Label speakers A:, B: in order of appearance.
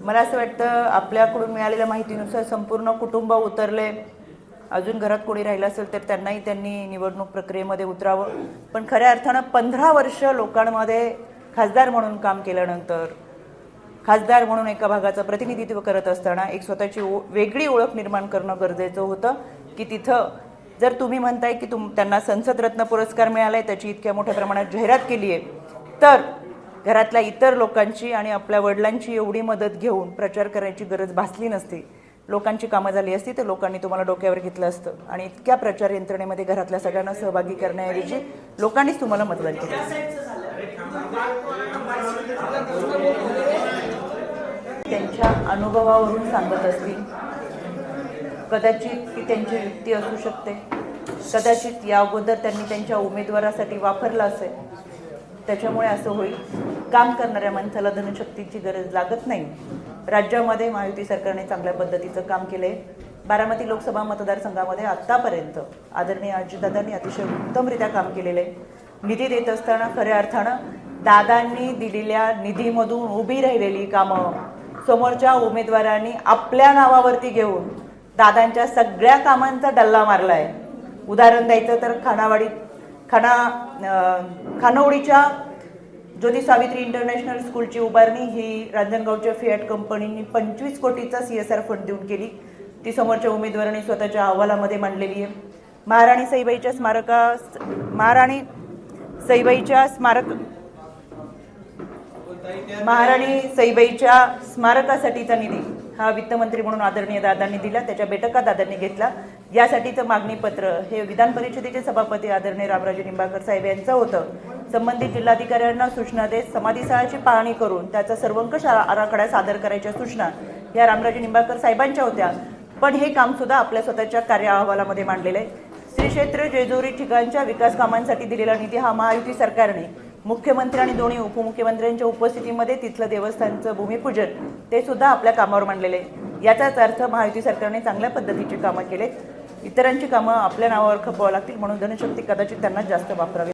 A: मला असं वाटतं आपल्याकडून मिळालेल्या माहितीनुसार संपूर्ण कुटुंब उतरले. अजून घरात कोणी राहिलं असेल तर त्यांनाही त्यांनी निवडणूक प्रक्रियेमध्ये उतरावं. पण खऱ्या अर्थानं पंधरा वर्ष लोकांमध्ये खासदार म्हणून काम केल्यानंतर खासदार म्हणून एका भागाचं प्रतिनिधित्व करत असताना एक स्वतःची ओ- वेगळी ओळख निर्माण करणं गरजेचं होतं. की तिथं जर तुम्ही म्हणताय की तुम त्यांना संसद रत्न पुरस्कार मिळालाय त्याची इतक्या मोठ्या प्रमाणात जाहिरात केली आहे तर घरातल्या इतर लोकांची आणि आपल्या वडिलांची एवढी मदत घेऊन प्रचार करायची गरज भासली नसती. लोकांची कामं झाली असती तर लोकांनी तुम्हाला डोक्यावर घेतलं असतं. आणि इतक्या प्रचार यंत्रणेमध्ये घरातल्या सगळ्यांना सहभागी करण्याऐवजी लोकांनीच तुम्हाला मतदान केलं. त्यांच्या अनुभवावरून सांगत असतील कदाचित ती त्यांची युक्ती असू शकते. कदाचित या अगोदर त्यांनी त्यांच्या उमेदवारासाठी वापरलं असेल. त्याच्यामुळे असं होईल. काम करणाऱ्या माणसाला धनशक्तीची गरज लागत नाही. राज्यामध्ये महायुती सरकारने चांगल्या पद्धतीचं काम केलं आहे बारामती लोकसभा मतदारसंघामध्ये आत्तापर्यंत आदरणीय अजितदादांनी अतिशय उत्तमरित्या काम केलेलं आहे निधी देत असताना खऱ्या अर्थानं दादांनी दिलेल्या निधीमधून उभी राहिलेली कामं समोरच्या उमेदवारांनी आपल्या नावावरती घेऊन दादांच्या सगळ्या कामांचा डल्ला मारला आहे उदाहरण द्यायचं तर खानावाडी खाना खानवडीच्या खानावडीच्या ज्योती सावित्री इंटरनॅशनल स्कूलची उभारणी ही रांजणगावच्या फियाट कंपनीने पंचवीस कोटीचा सी एस आर फंड देऊन केली. ती समोरच्या उमेदवारांनी स्वतःच्या अहवालामध्ये मांडलेली आहे. महाराणी सईबाईच्या स्मारका महाराणी सईबाईच्या स्मारक महाराणी सईबाईच्या स्मारकासाठीचा निधी. हा वित्तमंत्री म्हणून आदरणीय दादांनी दिला त्याच्या बैठका दादांनी घेतला. यासाठीचं मागणी पत्र हे विधान परिषदेचे सभापती आदरणीय रामराजे निंबाळकर साहेब यांचं होतं. संबंधित जिल्हाधिकाऱ्यांना सूचना देत समाधीस्थळाची पाहणी करून त्याचा सर्वंकष आराखडा सादर करायच्या सूचना या रामराजे निंबाळकर साहेबांच्या होत्या. पण हे काम सुद्धा आपल्या स्वतःच्या कार्य अहवालामध्ये मांडलेलं आहे. श्री क्षेत्र जेजुरी ठिकाणच्या विकास कामांसाठी दिलेला निधी हा महायुती सरकारने मुख्यमंत्री आणि दोन्ही उपमुख्यमंत्र्यांच्या उपस्थितीमध्ये तिथलं देवस्थानचं भूमिपूजन ते सुद्धा आपल्या कामावर मांडलेले आहे. याचाच अर्थ महायुती सरकारने चांगल्या पद्धतीची कामं केलेत. इतरांची कामं आपल्या नावावर खपवावं लागतील म्हणून धनशक्ती कदाचित त्यांना जास्त वापरावी.